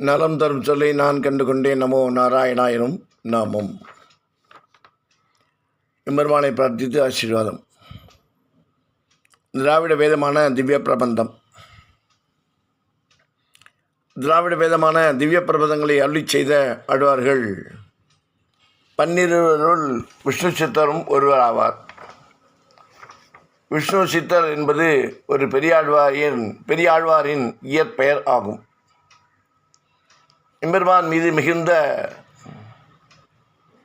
நலம் தரும் சொல்லை நான் கண்டு கொண்டேன் நமோ நாராயணாயனும் நாமம். எம்பெருமானை பிரார்த்தித்து ஆசீர்வாதம். திராவிட வேதமான திவ்ய பிரபந்தம். திராவிட வேதமான திவ்ய பிரபந்தங்களை அருளி செய்த ஆழ்வார்கள் பன்னிருவருள் விஷ்ணு சித்தரும் ஒருவர் ஆவார். விஷ்ணு சித்தர் என்பது ஒரு பெரியாழ்வாரின் பெரியாழ்வாரின் இயற்பெயர் ஆகும். எம்பெருமான் மீது மிகுந்த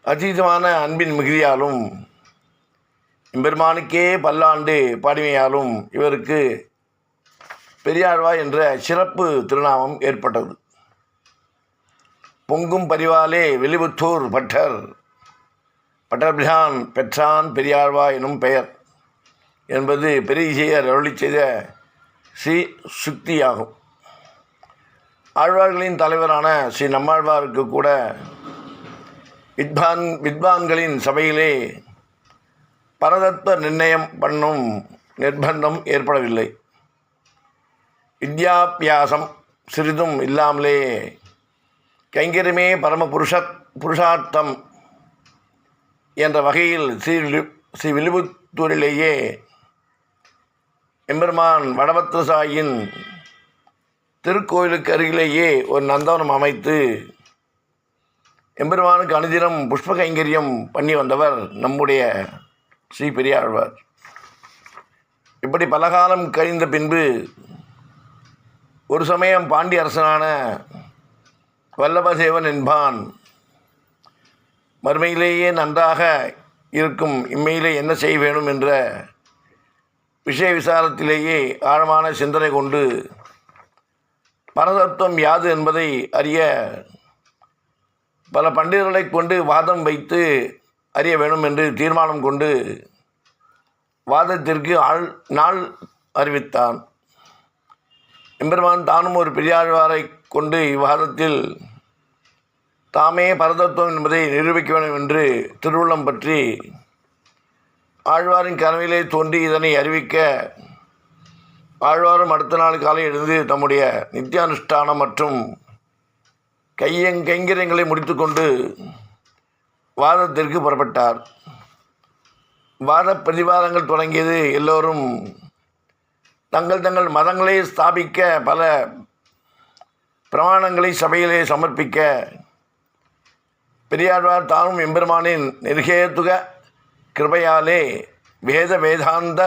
அதீதமான அன்பின் மிகுதியாலும் எம்பெருமானுக்கே பல்லாண்டு பாடிமையாலும் இவருக்கு பெரியாழ்வா என்ற சிறப்பு திருநாமம் ஏற்பட்டது. பொங்கும் பரிவாலே வெளிபுத்தூர் பட்டர் பட்டர்பிரான் பெற்றான் பெரியாழ்வா எனும் பெயர் என்பது பெரியர் அருளி செய்த ஸ்ரீ சுக்தியாகும். ஆழ்வார்களின் தலைவரான ஸ்ரீ நம்மாழ்வாருக்கு கூட வித்வான் வித்வான்களின் சபையிலே பரதத்துவ நிர்ணயம் பண்ணும் நிர்பந்தம் ஏற்படவில்லை. வித்யாபியாசம் சிறிதும் இல்லாமலே கைங்கரிமே பரம புருஷ புருஷார்த்தம் என்ற வகையில் ஸ்ரீ ஸ்ரீ வில்லிபுத்தூரிலேயே எம்பெருமான் வடபத்ரசாயின் திருக்கோயிலுக்கு அருகிலேயே ஒரு நந்தவனம் அமைத்து எம்பெருமானுக்கு அனுதினம் புஷ்ப கைங்கரியம் பண்ணி வந்தவர் நம்முடைய ஸ்ரீ பெரியாழ்வார். இப்படி பலகாலம் கழிந்த பின்பு ஒரு சமயம் பாண்டிய அரசனான வல்லபசேவன் என்பான் மறுமையிலேயே நன்றாக இருக்கும் இம்மையிலே என்ன செய்ய வேணும் என்ற விஷய விசாரத்திலேயே ஆழமான சிந்தனை கொண்டு பரதத்துவம் யாது என்பதை அறிய பல பண்டிதர்களை கொண்டு வாதம் வைத்து அறிய வேண்டும் என்று தீர்மானம் கொண்டு வாதத்திற்கு ஆள் நாள் அறிவித்தான். எம்பெருமான் தானும் ஒரு பெரியாழ்வாரை கொண்டு இவ்வாதத்தில் தாமே பரதத்துவம் என்பதை நிரூபிக்க வேண்டும் என்று திருவுள்ளம் பற்றி ஆழ்வாரின் கனவிலே தோன்றி இதனை அறிவிக்க ஆழ்வாரும் அடுத்த நாள் காலை எழுந்து தம்முடைய நித்தியானுஷ்டானம் மற்றும் கையங் கைங்கரியங்களை முடித்துக்கொண்டு வாதத்திற்கு புறப்பட்டார். வாத பிரதிவாதங்கள் தொடங்கியது எல்லோரும் தங்கள் தங்கள் மதங்களை ஸ்தாபிக்க பல பிரமாணங்களை சபையிலே சமர்ப்பிக்க பெரியாழ்வார் தானும் எம்பெருமானின் நிர்கேதுக கிருபையாலே வேத வேதாந்த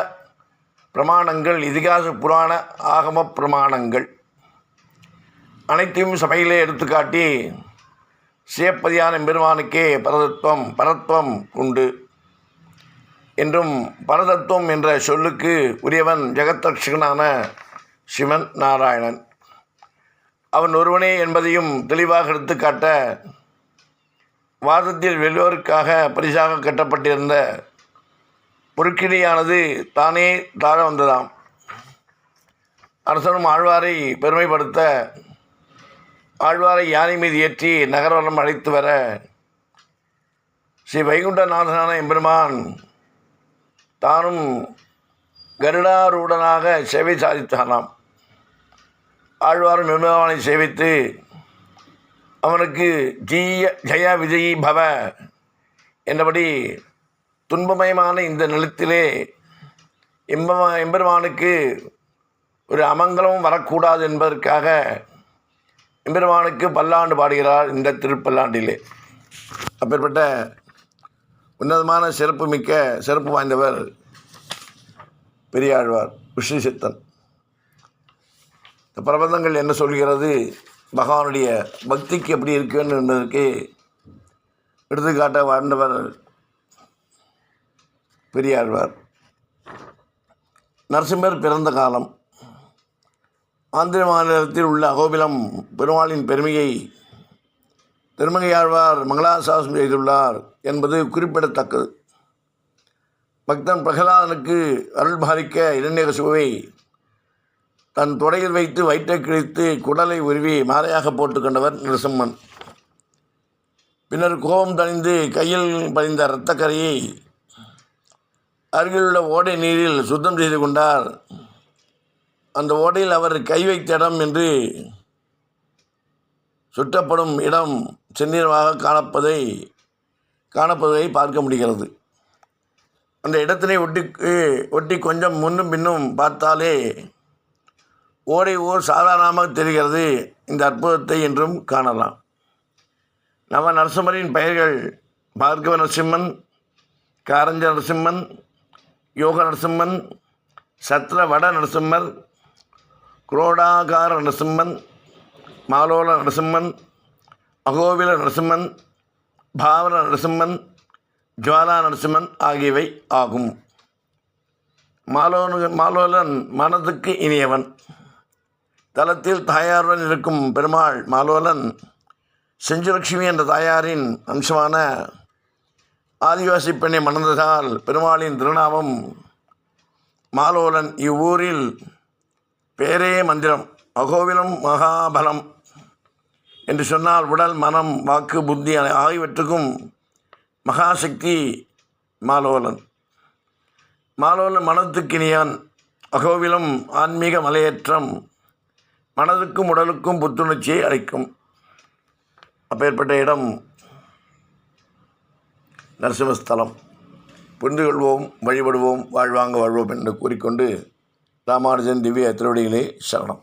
பிரமாணங்கள் இதிகாச புராண ஆகம பிரமாணங்கள். அனைத்தையும் சபையிலே எடுத்துக்காட்டி சிவப்பதியான பெருமானுக்கே பரதத்துவம் பரத்துவம் உண்டு. என்றும் பரதத்துவம் என்ற சொல்லுக்கு உரியவன் ஜெகத்ரட்சகனான சிவன் நாராயணன். அவன் ஒருவனே என்பதையும் தெளிவாக எடுத்துக்காட்ட வாதத்தில் வெல்வோருக்காக பரிசாக கட்டப்பட்டிருந்த பொறுக்கிணியானது தானே தாழ வந்ததாம். அரசனும் ஆழ்வாரை பெருமைப்படுத்த ஆழ்வாரை யானை மீது ஏற்றி நகர்வலம் அழைத்து வர ஸ்ரீ வைகுண்டநாதனான எம்பெருமான் தானும் கருடாரூடனாக சேவை சாதித்தானாம். ஆழ்வாரும் எம்பெருமானை சேவித்து அவனுக்கு ஜீய ஜெயா விஜயி பவ என்றபடி துன்பமயமான இந்த நிலத்திலே எம்பெருமா எம்பெருமானுக்கு ஒரு அமங்கலமும் வரக்கூடாது என்பதற்காக எம்பெருமானுக்கு பல்லாண்டு பாடுகிறார் இந்த திருப்பல்லாண்டிலே. அப்பேற்பட்ட உன்னதமான சிறப்பு மிக்க சிறப்பு வாய்ந்தவர் பெரியாழ்வார் விஷ்ணு சித்தன் இந்த பிரபந்தங்கள் என்ன சொல்கிறது? பகவானுடைய பக்திக்கு எப்படி இருக்குன்னு என்பதற்கு எடுத்துக்காட்ட வாழ்ந்தவர் பெரியாழ்வார் நரசிம்மர் பிறந்த காலம். ஆந்திர மாநிலத்தில் உள்ள அகோபிலம் பெருமாளின் பெருமையை திருமங்கையாழ்வார் மங்களாசாசனம் செய்துள்ளார் என்பது குறிப்பிடத்தக்கது. பக்தன் பிரகலாதனுக்கு அருள் பாலிக்க இரண்யகசுவை தன் தொடையில் வைத்து வயிற்றை கிழித்து குடலை உருவி மாலையாக போட்டுக்கொண்டவர் நரசிம்மன். பின்னர் கோபம் தணிந்து கையில் பதிந்த இரத்தக்கரையை அருகிலுள்ள ஓடை நீரில் சுத்தம் செய்து கொண்டார். அந்த ஓடையில் அவர் கை வைத்த இடம் என்று சுற்றப்படும் இடம் செந்நிறமாக காணப்பதை காணப்படுவதை பார்க்க முடிகிறது. அந்த இடத்தினை ஒட்டி ஒட்டி கொஞ்சம் முன்னும் பின்னும் பார்த்தாலே ஓடை ஓர் சாதாரணமாக தெரிகிறது. இந்த அற்புதத்தை என்றும் காணலாம். நவ நரசிம்மரின் பெயர்கள் பார்கவ நரசிம்மன் காரஞ்ச நரசிம்மன் யோக நரசிம்மன் சத்ர வட நரசிம்மர் குரோடாகார நரசிம்மன் மாலோல நரசிம்மன் அகோவில நரசிம்மன் பாவன நரசிம்மன் ஜுவாலா நரசிம்மன் ஆகியவை ஆகும். மாலோனு மாலோலன் மனதுக்கு இனியவன். தலத்தில் தாயாருடன் இருக்கும் பெருமாள் மாலோலன் செஞ்சுலட்சுமி என்ற தாயாரின் அம்சமான ஆதிவாசி பெண்ணை மணந்ததால் பெருமாளின் திருநாமம் மாலோலன் இவ்வூரில் பேரே மந்திரம் அகோவிலம் மகாபலம் என்று சொன்னால் உடல் மனம் வாக்கு புத்தி ஆகியவற்றுக்கும் மகாசக்தி மாலோலன். மாலோலன் மனத்துக்கினியான் அகோவிலம் ஆன்மீக மலையேற்றம் மனதுக்கும் உடலுக்கும் புத்துணர்ச்சியை அளிக்கும். அப்பேற்பட்ட இடம் நரசிம்மஸ்தலம். புரிந்து கொள்வோம் வழிபடுவோம் வாழ்வாங்க வாழ்வோம் என்று கூறிக்கொண்டு ராமானுஜன் திவ்ய திருவடிகளே சரணம்.